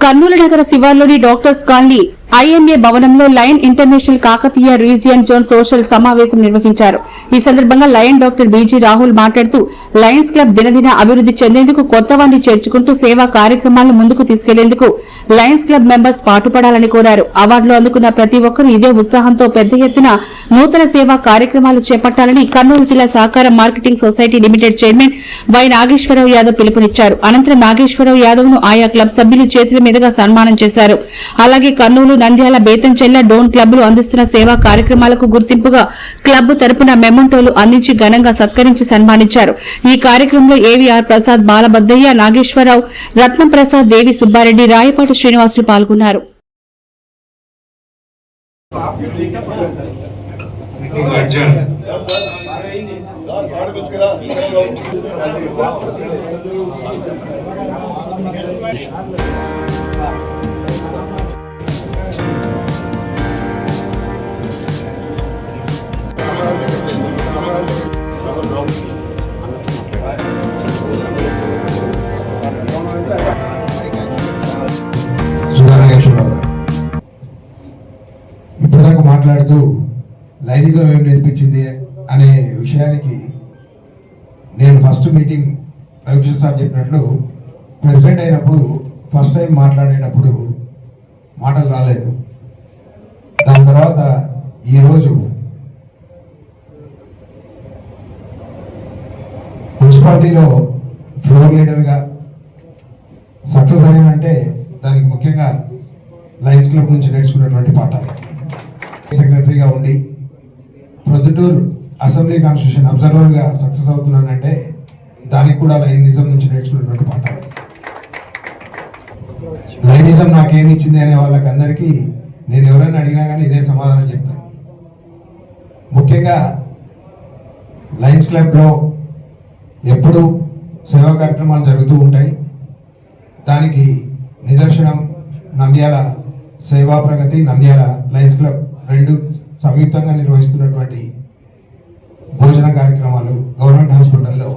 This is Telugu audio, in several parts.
కర్నూలు నగర శివార్లోని డాక్టర్స్ కాలనీ ఐఎంఏ భవనంలో lion international Kakatiya region zone social సమావేశం నిర్వహించారు. ఈ సందర్భంగా లయన్ డాక్టర్ బీజీ రాహుల్ మాట్లాడుతూ లయన్స్ క్లబ్ దినదిన అభివృద్ది చెందేందుకు కొత్త వారిని చేర్చుకుంటూ సేవా కార్యక్రమాలను ముందుకు తీసుకెళ్ళేందుకు లయన్స్ క్లబ్ మెంబర్స్ పాటుపడాలని కోరారు. అవార్డులు అందుకున్న ప్రతి ఒక్కరూ ఇదే ఉత్సాహంతో పెద్ద ఎత్తున నూతన సేవా కార్యక్రమాలు చేపట్టాలని కర్నూలు జిల్లా సహకార marketing society limited chairman Y Nageswararao Yadav పిలుపునిచ్చారు. అనంతరం నాగేశ్వరరావు యాదవ్ను ఆయా క్లబ్ సభ్యులు చేతుల మీదుగా సన్మానం చేశారు. అలాగే కర్నూలు నంద్యాల బేతంచెల్ల డోన్ క్లబ్లు అందిస్తున్న సేవా కార్యక్రమాలకు గుర్తింపుగా క్లబ్ తరపున మెమంటోలు అందించి ఘనంగా సత్కరించి సన్మానించారు ఈ కార్యక్రమంలో ఏవీఆర్ ప్రసాద్ బాలబద్దయ్య నాగేశ్వరరావు రత్నం ప్రసాద్ దేవి సుబ్బారెడ్డి రాయపాటి శ్రీనివాసులు పాల్గొన్నారు Thank you. మాట్లాడుతూ లైనిజం ఏం నేర్పించింది అనే విషయానికి నేను ఫస్ట్ మీటింగ్ రవికృష్ణ సాబ్ చెప్పినట్లు ప్రెసిడెంట్ అయినప్పుడు ఫస్ట్ టైం మాట్లాడేటప్పుడు మాటలు రాలేదు. దాని తర్వాత ఈరోజు మున్సిపాలిటీలో ఫ్లోర్ లీడర్గా సక్సెస్ అయ్యానంటే దానికి ముఖ్యంగా లయన్స్ క్లబ్ నుంచి నేర్చుకున్నటువంటి పాఠాలు. సెక్రటరీగా ఉండి ప్రొద్దుటూరు అసెంబ్లీ కాన్స్టిట్యూషన్ అబ్జర్వర్గా సక్సెస్ అవుతున్నానంటే దానికి కూడా లైనిజం నుంచి నేర్చుకున్నటువంటి పాఠాలు లైనిజం నాకేమి ఇచ్చింది అనే వాళ్ళకందరికీ నేను ఎవరైనా అడిగినా కానీ ఇదే సమాధానం చెప్తాను ముఖ్యంగా లయన్స్ క్లబ్లో ఎప్పుడు సేవా కార్యక్రమాలు జరుగుతూ ఉంటాయి. దానికి నిదర్శనం నంద్యాల సేవా ప్రగతి నంద్యాల లయన్స్ క్లబ్. రెండు సంయుక్తంగా నిర్వహిస్తున్నటువంటి భోజన కార్యక్రమాలు గవర్నమెంట్ హాస్పిటల్లో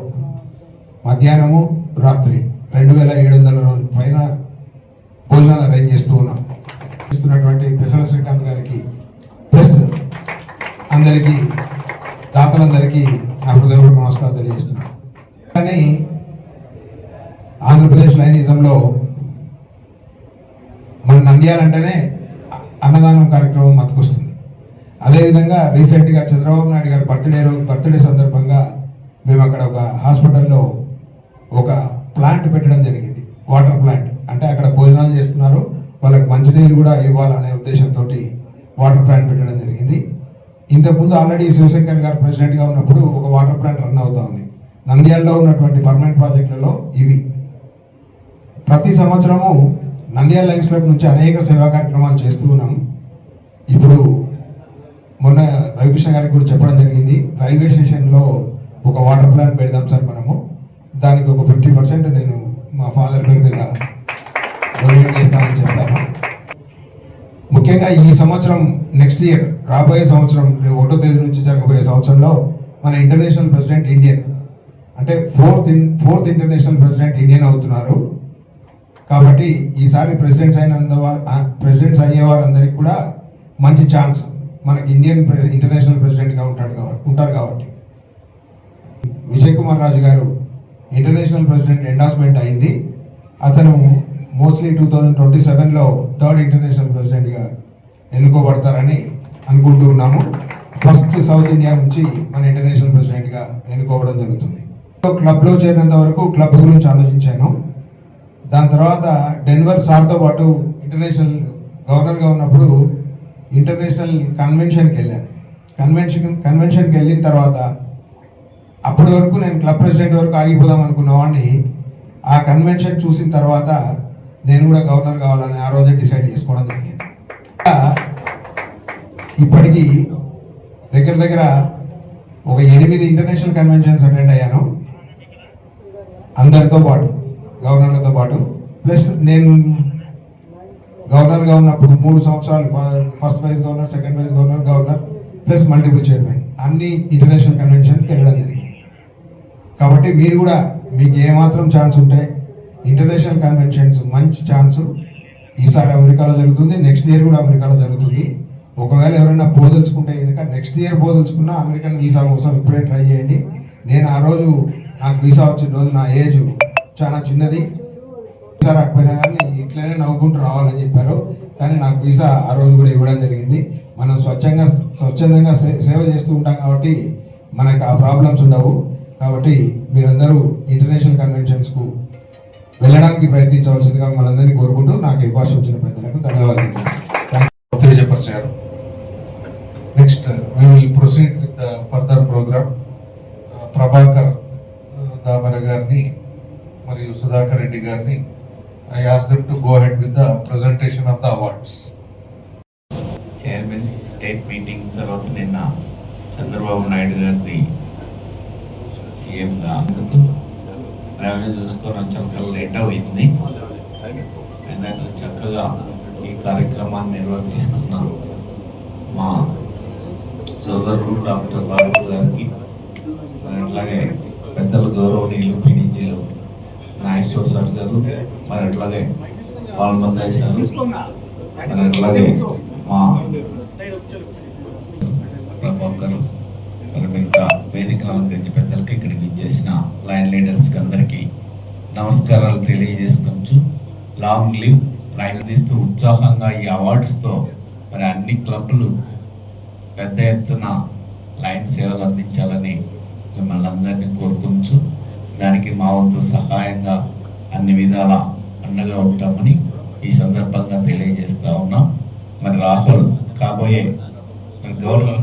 మధ్యాహ్నము రాత్రి రెండు వేల ఏడు వందల రోజుల పైన భోజనాలు అరేంజ్ చేస్తూ ఉన్నాం. ఇస్తున్నటువంటి పెసల శ్రీకాంత్ గారికి ప్లస్ అందరికీ దాతలందరికీ నా హృదయపూర్వక నమస్కారం తెలియజేస్తున్నాను. కానీ ఆంధ్రప్రదేశ్ లైనిజంలో మన నంద్యాలంటేనే అన్నదానం కార్యక్రమం మతకొస్తుంది. అదేవిధంగా రీసెంట్గా చంద్రబాబు నాయుడు గారి బర్త్డే రోజు బర్త్డే సందర్భంగా మేము అక్కడ ఒక హాస్పిటల్లో ఒక ప్లాంట్ పెట్టడం జరిగింది. Water plant. అంటే అక్కడ భోజనాలు చేస్తున్నారు. వాళ్ళకి మంచినీళ్ళు కూడా ఇవ్వాలనే ఉద్దేశంతో వాటర్ ప్లాంట్ పెట్టడం జరిగింది. ఇంతకుముందు ఆల్రెడీ శివశంకర్ గారు ప్రెసిడెంట్గా ఉన్నప్పుడు ఒక వాటర్ ప్లాంట్ రన్ అవుతా ఉంది. నంద్యాలలో ఉన్నటువంటి పర్మనెంట్ ప్రాజెక్టులలో ఇవి. ప్రతి సంవత్సరము నంద్యాల లైన్స్ క్లబ్ నుంచి అనేక సేవా కార్యక్రమాలు చేస్తూ ఉన్నాం. ఇప్పుడు రవికృష్ణ గారికి కూడా చెప్పడం జరిగింది. రైల్వే స్టేషన్లో ఒక వాటర్ ప్లాంట్ పెడదాం సార్ మనము. దానికి ఒక ఫిఫ్టీ పర్సెంట్ నేను మా ఫాదర్ పేరు మీద డొనేట్ చేస్తానని చెప్తాను. ముఖ్యంగా ఈ సంవత్సరం నెక్స్ట్ ఇయర్ రాబోయే సంవత్సరం రేపు ఒకటో తేదీ నుంచి జరగబోయే సంవత్సరంలో మన ఇంటర్నేషనల్ ప్రెసిడెంట్ ఇండియన్ అంటే fourth in fourth international president Indian అవుతున్నారు. కాబట్టి ఈసారి ప్రెసిడెంట్స్ అయినంత ప్రెసిడెంట్స్ అయ్యేవారందరికీ కూడా మంచి ఛాన్స్ మనకి ఇండియన్ ప్రె- ఇంటర్నేషనల్ ప్రెసిడెంట్గా ఉంటాడు కాబట్టి ఉంటారు కాబట్టి. విజయ్ కుమార్ రాజు గారు ఇంటర్నేషనల్ ప్రెసిడెంట్ ఎండార్స్మెంట్ అయింది. అతను మోస్ట్లీ టూ థౌజండ్ ట్వంటీ సెవెన్లో థర్డ్ ఇంటర్నేషనల్ ప్రెసిడెంట్గా ఎన్నుకోబడతారని అనుకుంటూ ఉన్నాము. ఫస్ట్ సౌత్ ఇండియా నుంచి మన ఇంటర్నేషనల్ ప్రెసిడెంట్గా ఎన్నుకోవడం జరుగుతుంది. క్లబ్లో చేరినంత వరకు క్లబ్ గురించి ఆలోచించాను. దాని తర్వాత డెన్వర్ సార్తో పాటు ఇంటర్నేషనల్ గవర్నర్గా ఉన్నప్పుడు ఇంటర్నేషనల్ కన్వెన్షన్కి వెళ్ళాను. కన్వెన్షన్ కన్వెన్షన్కి వెళ్ళిన తర్వాత అప్పటి వరకు నేను క్లబ్ ప్రెసిడెంట్ వరకు ఆగిపోదాం అనుకున్నవాడిని. ఆ కన్వెన్షన్ చూసిన తర్వాత నేను కూడా గవర్నర్ కావాలని ఆ రోజే డిసైడ్ చేసుకోవడం జరిగింది. ఇప్పటికీ దగ్గర దగ్గర ఒక ఎనిమిది ఇంటర్నేషనల్ కన్వెన్షన్స్ అటెండ్ అయ్యాను. అందరితో పాటు గవర్నర్లతో పాటు. ప్లస్ నేను గవర్నర్గా ఉన్నప్పుడు మూడు సంవత్సరాలు first vice governor second vice governor governor plus multiple chairman. అన్ని ఇంటర్నేషనల్ కన్వెన్షన్స్కి వెళ్ళడం జరిగింది. కాబట్టి మీరు కూడా మీకు ఏమాత్రం ఛాన్స్ ఉంటే ఇంటర్నేషనల్ కన్వెన్షన్స్ మంచి ఛాన్స్. ఈసారి అమెరికాలో జరుగుతుంది నెక్స్ట్ ఇయర్ కూడా అమెరికాలో జరుగుతుంది. ఒకవేళ ఎవరైనా పోదలుచుకుంటే కనుక నెక్స్ట్ ఇయర్ పోదలుచుకున్నా అమెరికన్ వీసా కోసం ఇప్పుడే ట్రై చేయండి. నేను ఆ రోజు నాకు వీసా వచ్చిన రోజు నా ఏజ్ చాలా చిన్నది. వీసా రాకపోయినా కానీ ఇట్లనే నవ్వుకుంటూ రావాలని చెప్పారు. కానీ నాకు వీసా ఆ రోజు కూడా ఇవ్వడం జరిగింది. మనం స్వచ్ఛంగా స్వచ్ఛందంగా సే- సేవ చేస్తూ ఉంటాం కాబట్టి మనకు ఆ ప్రాబ్లమ్స్ ఉండవు. కాబట్టి మీరందరూ ఇంటర్నేషనల్ కన్వెన్షన్స్కు వెళ్ళడానికి ప్రయత్నించవలసిందిగా మనందరినీ కోరుకుంటూ నాకు భాష వచ్చిన పెద్దలకు ధన్యవాదాలు. ఉత్తేజపరిచారు next we will proceed with the further program Prabhakar Damara గారిని మరియు సుధాకర్ రెడ్డి గారిని I ask them to go ahead with the presentation of the awards chairman state meeting తర్వాత నిన్న చంద్రబాబు నాయుడు గారిది సీఎంగా అందుకు రెవెన్యూ చూసుకొని వచ్చాక లేట్ అయింది. అయినా చక్కగా ఈ కార్యక్రమాన్ని నిర్వర్తిస్తున్నారు మా సోదరుడు డాక్టర్ బాబు గారికి. అట్లాగే పెద్దలు గౌరవనీయులు పీడీజీలు నాగేశ్వర సార్ గారు మరి అట్లాగే పాల్మందాయి సార్ మరి అట్లాగే మా ప్రభాకర్ మరి మిగతా వేదికల గురించి పెద్దలకి ఇక్కడికి ఇచ్చేసిన లైన్ లీడర్స్కి అందరికీ నమస్కారాలు తెలియజేసుకోవచ్చు లాంగ్ లివ్ లైన్ తీస్తూ ఉత్సాహంగా ఈ అవార్డ్స్తో మరి అన్ని క్లబ్లు పెద్ద ఎత్తున లైన్ సేవలు అందించాలని మిమ్మల్ని అందరినీ కోరుకుంటు దానికి మా వంతు సహాయంగా అన్ని విధాల అండగా ఉంటామని ఈ సందర్భంగా తెలియజేస్తా ఉన్నాం. మరి రాహుల్ కాబోయే గౌరవం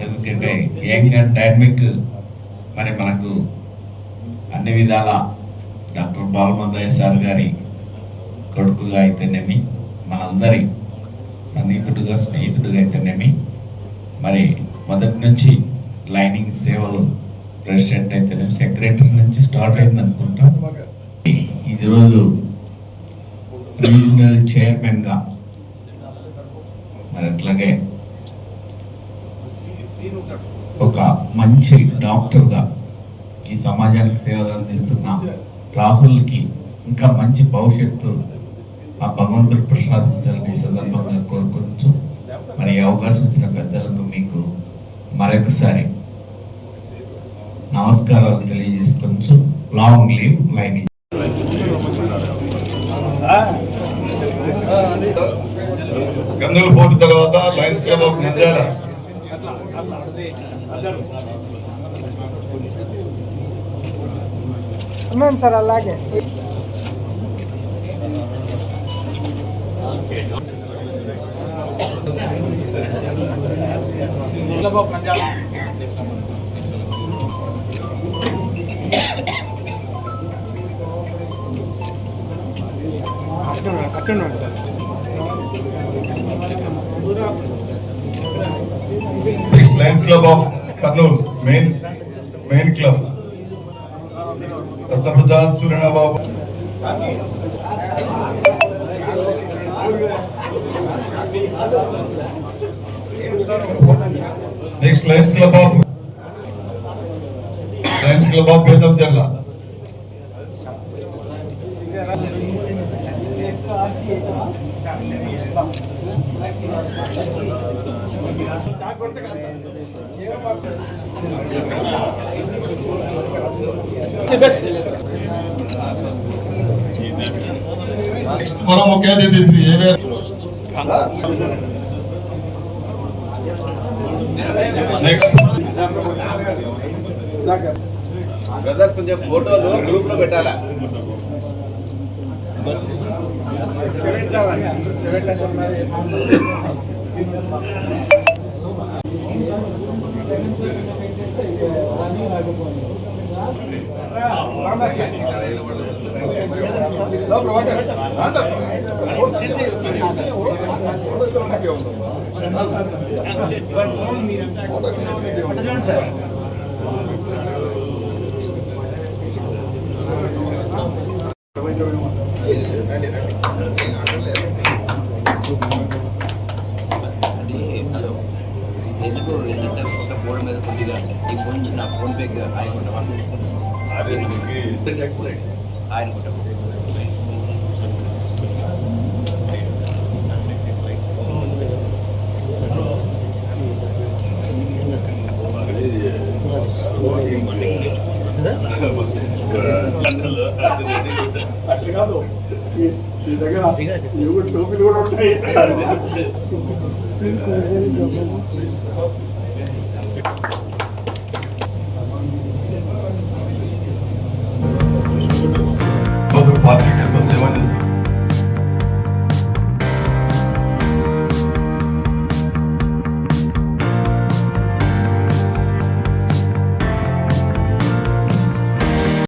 ఎందుకంటే యంగ్ అండ్ డైనమిక్ మరి మనకు అన్ని విధాల డాక్టర్ బాలమదయ్య సార్ గారి కొడుకుగా అయితేనేమి మనందరి సన్నిహితుడుగా స్నేహితుడుగా అయితేనేమి మరి మొదటి నుంచి లైనింగ్ సేవలు ప్రెసిడెంట్ అయితే సెక్రటరీ నుంచి స్టార్ట్ అయింది అనుకుంటా. ఇది రోజు రీజనల్ చైర్మన్గా మరి అట్లాగే ఒక మంచి డాక్టర్గా ఈ సమాజానికి సేవలు అందిస్తున్న రాహుల్కి ఇంకా మంచి భవిష్యత్తు ఆ భగవంతుడు ప్రసాదించాలని సందర్భంగా కోరుకోవచ్చు మరి అవకాశం ఇచ్చిన పెద్దలకు మీకు మరొకసారి నమస్కారాలు తెలియజేసుకోవచ్చు long live line Gangula fort తర్వాత లయన్స్ క్లబ్ ఆఫ్ నంద్యాల ఉన్నాను సార్ అలాగే. Next lions club of Kurnool main main club Dattaprasad Suryana Babu next lions club of lions club of Bethamcherla next మనం ముఖ్య అతిథి శ్రీ ఏవిఆర్ నెక్స్ట్ బ్రదర్స్ కొంచెం ఫోటోలు గ్రూప్లో పెట్టాలా ఎందుకు రెండు బోర్డు మీద కొద్దిగా ఈ ఫోన్ నా ఫోన్ పే ఆయన ఆయన కుటుంబం పార్టీకి ఎంతో సేవ